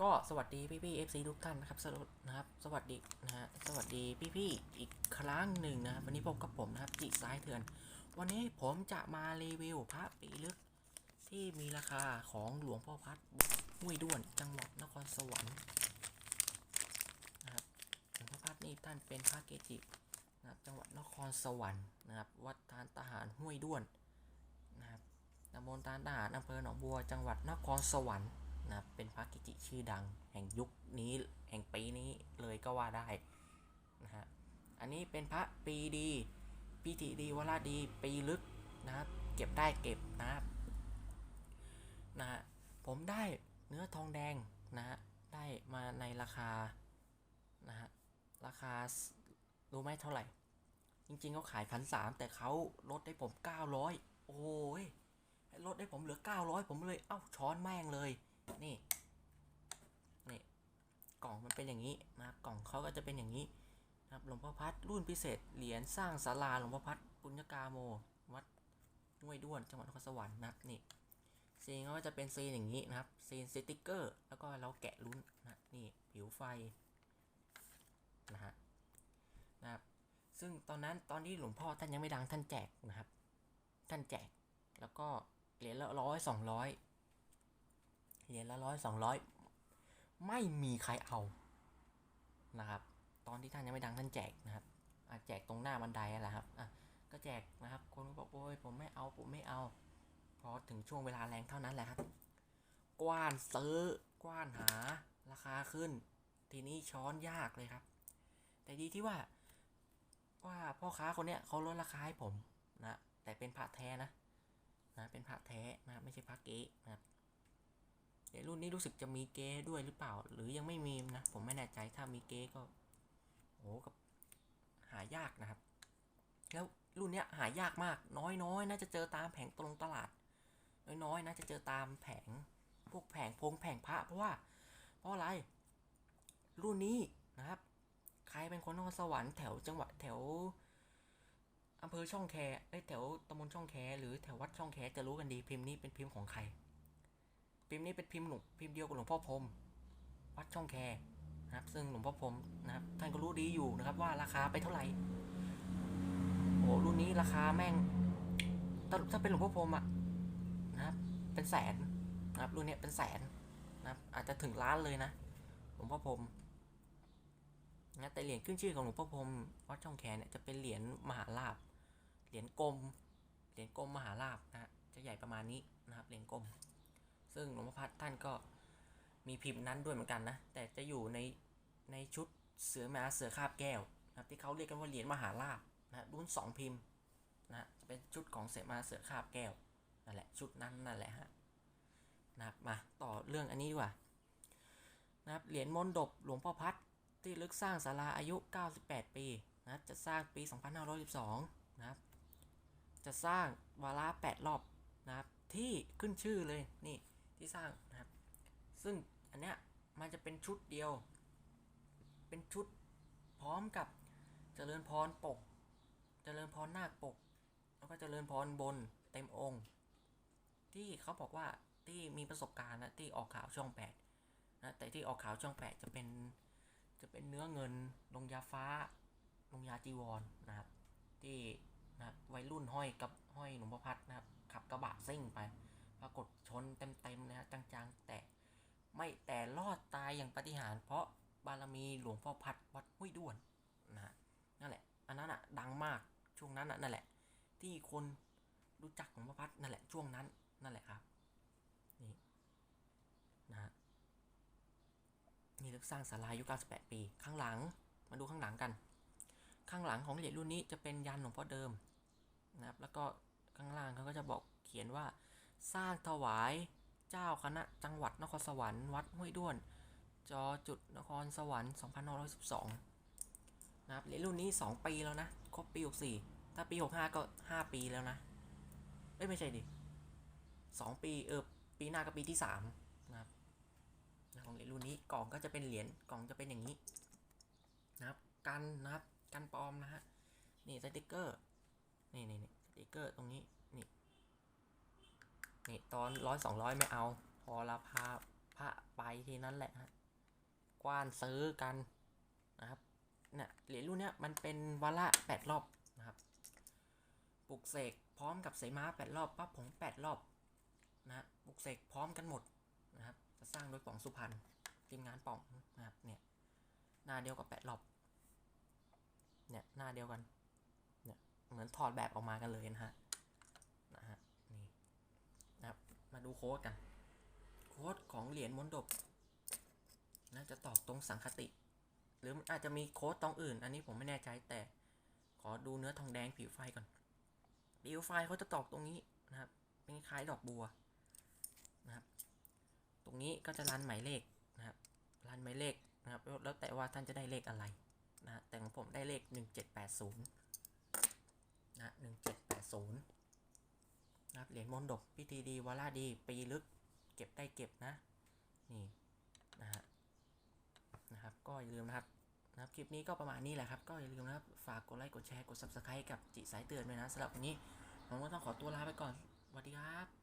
ก็สวัสดีพี่พี่เอฟซีทุกท่านนะครับสรุปนะครับ สวัสดีนะฮะสวัสดีพี่พี่ๆอีกครั้งหนึ่งนะครับวันนี้พบกับผมนะครับจิซ้ายเถื่อน วันนี้ผมจะมารีวิวพระปีลึก ที่มีราคาของหลวงพ่อพัดห้วยด้วนจังหวัดนครสวรรค์นะครับหลวงพ่อพัดนี่ท่านเป็นพระเกจินะครับจังหวัดนครสวรรค์นะครับวัดทานทหารห้วยด้วนนะครับตำบลทานทหารอำเภอหนองบัวจังหวัดนครสวรรค์ นะเป็นพระกิจิชื่อดัง แห่งยุคนี้แห่งปีนี้เลยก็ว่าได้นะฮะอันนี้เป็นพระปีดีปีติดีวราดีปีลึกนะเก็บได้เก็บนะนะฮะผมได้เนื้อทองแดงนะฮะได้มาในราคานะฮะราคารู้ไหมเท่าไหร่ จริงๆเขาขายพันสามแต่เขาลดให้ผม 900 โอ้ยลดให้ผมเหลือ 900 ผมเลย เอ้าช้อนแม่งเลย นี่นี่กล่องมันเป็นอย่างนี้นะครับกล่องเขาก็จะเป็นอย่างนี้นะครับหลวงพ่อพัดรุ่นพิเศษเหรียญสร้างศาลาหลวงพ่อพัดปุญญกาโม วัดห้วยด้วนจังหวัดนครสวรรค์นะครับนี่ซีนเขาก็จะเป็นซีนอย่างนี้นะครับซีนสติกเกอร์ แล้วก็เราแกะลุ้นนะนี่ผิวไฟนะฮะนะครับซึ่งตอนนั้นตอนที่หลวงพ่อท่านยังไม่ดังท่านแจกนะครับ ท่านแจกแล้วก็เหรียญละร้อยสองร้อย เหรียญละร้อยสองร้อยไม่มีใครเอานะครับ ตอนที่ท่านยังไม่ดังท่านแจกนะครับอแจกตรงหน้าบันไดแหละครับอะก็แจกนะครับ คนก็บอกโอ้ยผมไม่เอาผมไม่เอา พอถึงช่วงเวลาแรงเท่านั้นแหละครับ กว้านซื้อกว้านหาราคาขึ้น ทีนี้ช้อนยากเลยครับ แต่ดีที่ว่าว่าพ่อค้าคนเนี้ยเขาลดราคาให้ผมนะแต่เป็นผักแท้นะนะเป็นผักแท้นะไม่ใช่ผักเก๊นะครับ เดี๋ยวรุ่นนี้รู้สึกจะมีเก๊ด้วยหรือเปล่า หรือยังไม่มีนะ ผมไม่แน่ใจถ้ามีเก๊ก็โอ้กับหายากนะครับ แล้วรุ่นเนี้ยหายากมาก น้อยๆน่าจะเจอตามแผงตรงตลาด น้อยๆน่าจะเจอตามแผงพวกแผงพงแผงพระเพราะว่า เพราะอะไร รุ่นนี้นะครับ ใครเป็นคนนครสวรรค์แถวจังหวัดแถวอำเภอช่องแคเอ้ยแถวตำบลช่องแคหรือแถววัดช่องแคจะรู้กันดีพิมพ์นี้เป็นพิมพ์ของใคร พิมพ์นี้เป็นพิมพ์หลวงพิมพ์เดียวกับหลวงพ่อพรมวัดช่องแคนะครับ ซึ่งหลวงพ่อพรมนะครับ ท่านก็รู้ดีอยู่นะครับ ว่าราคาไปเท่าไหร่โอ้รุ่นนี้ราคาแม่งถ้าถ้าเป็นหลวงพ่อพรมอะนะครับ เป็นแสนนะครับรุ่นเนี้ยเป็นแสนนะครับ อาจจะถึงล้านเลยนะหลวงพ่อพรมนะแต่เหรียญขึ้นชื่อของหลวงพ่อพรมวัดช่องแคเนี่ยจะเป็นเหรียญมหาลาภเหรียญกลมเหรียญกลมมหาลาภนะจะใหญ่ประมาณนี้นะครับเหรียญกลม ซึ่งหลวงพ่อพัดท่านก็มีพิมพ์นั้นด้วยเหมือนกันนะ แต่จะอยู่ในในชุดเสือมาเสือคาบแก้วนะครับที่เขาเรียกกันว่าเหรียญมหาลาภนะรุ่นสองพิมพ์นะจะเป็นชุดของเสือมาเสือคาบแก้วนั่นแหละชุดนั้นนั่นแหละฮะนะครับมาต่อเรื่องอันนี้ดีกว่านะครับเหรียญมนดบหลวงพ่อพัดที่ลึกสร้างศาลาอายุ 98 ปีนะจะสร้างปี 2512นะครับจะสร้างวาระ8รอบนะครับที่ขึ้นชื่อเลยนี่ ที่สร้างนะครับ ซึ่งอันเนี้ยมันจะเป็นชุดเดียว เป็นชุดพร้อมกับเจริญพรปก เจริญพรนาคปก แล้วก็เจริญพรบนเต็มองค์ ที่เขาบอกว่าที่มีประสบการณ์นะที่ออกข่าวช่องแปดนะ แต่ที่ออกข่าวช่องแปดจะเป็นจะเป็นเนื้อเงินลงยาฟ้าลงยาจีวรนะครับ ที่นะวัยรุ่นห้อยกับห้อยหลวงพ่อพัดนะครับ ขับกระบะซิ่งไป ปรากฏชนเต็มๆนะฮะจังๆ แต่ไม่แต่รอดตายอย่างปาฏิหารย์เพราะบารมีหลวงพ่อพัดวัดห้วยด้วนนะนั่นแหละ อันนั้นอะดังมากช่วงนั้นอะนั่นแหละ ที่คนรู้จักหลวงพ่อพัดนั่นแหละช่วงนั้นนั่นแหละครับนี่นะฮะนี่ลือกสร้างศาลาอายุ98 ปี ข้างหลังมาดูข้างหลังกัน ข้างหลังของเหรียญรุ่นนี้จะเป็นยันหลวงพ่อเดิมนะครับแล้วก็ข้างล่างเขาก็จะบอกเขียนว่า สร้างถวายเจ้าคณะจังหวัดนครสวรรค์วัดห้วยด้วน จอจุดนครสวรรค์2512นะครับเหรียญรุ่นนี้ 2 ปีแล้วนะ ครบปี 64 ถ้าปี 65 ก็ 5 ปีแล้วนะ เอ้ย ไม่ใช่ดิ 2 ปีเออปีหน้าก็ปีที่ 3 นะครับของเหรียญรุ่นนี้กล่องก็จะเป็นเหรียญกล่องจะเป็นอย่างนี้นะครับกันนะครับกันปลอมนะฮะนี่สติกเกอร์นี่นี่นี่สติกเกอร์ตรงนี้นี่ นี่ตอนร้อยสองร้อยไม่เอา พอราคาพระไปทีนั้นแหละฮะกว้านซื้อกันนะครับเนี่ยเหรียญรุ่นเนี้ยมันเป็นวาระแปดรอบนะครับปลุกเสกพร้อมกับเสมาแปดรอบปั๊บผงแปดรอบนะปลุกเสกพร้อมกันหมดนะครับจะสร้างโดยป๋องสุพรรณทีมงานป๋องนะครับเนี่ยหน้าเดียวกับแปดรอบเนี่ยหน้าเดียวกันเนี่ยเหมือนถอดแบบออกมากันเลยนะฮะนี่นะครับมา ดูโค้ดกัน โค้ดของเหรียญมนดบน่าจะตอกตรงสังคติ หรือมันอาจจะมีโค้ดตรงอื่น อันนี้ผมไม่แน่ใจแต่ขอดูเนื้อทองแดงผิวไฟก่อน ผิวไฟเขาจะตอกตรงนี้นะครับ เป็นคล้ายดอกบัวนะครับ ตรงนี้ก็จะรันหมายเลขนะครับรันหมายเลขนะครับ แล้วแต่ว่าท่านจะได้เลขอะไรนะฮะแต่ของผมได้เลข 1780นะ1780 นะเหรียญมนดบพิธีดีวาราดี ปีลึก เก็บได้เก็บนะ นี่นะฮะนะครับ ก็อย่าลืมนะครับนะครับคลิปนี้ก็ประมาณนี้แหละครับ ก็อย่าลืมนะครับ ฝากกดไลค์ กดแชร์ กด subscribe กับจิสายเตือนด้วยนะสำหรับวันนี้ผมก็ต้องขอตัวลาไปก่อนสวัสดีครับ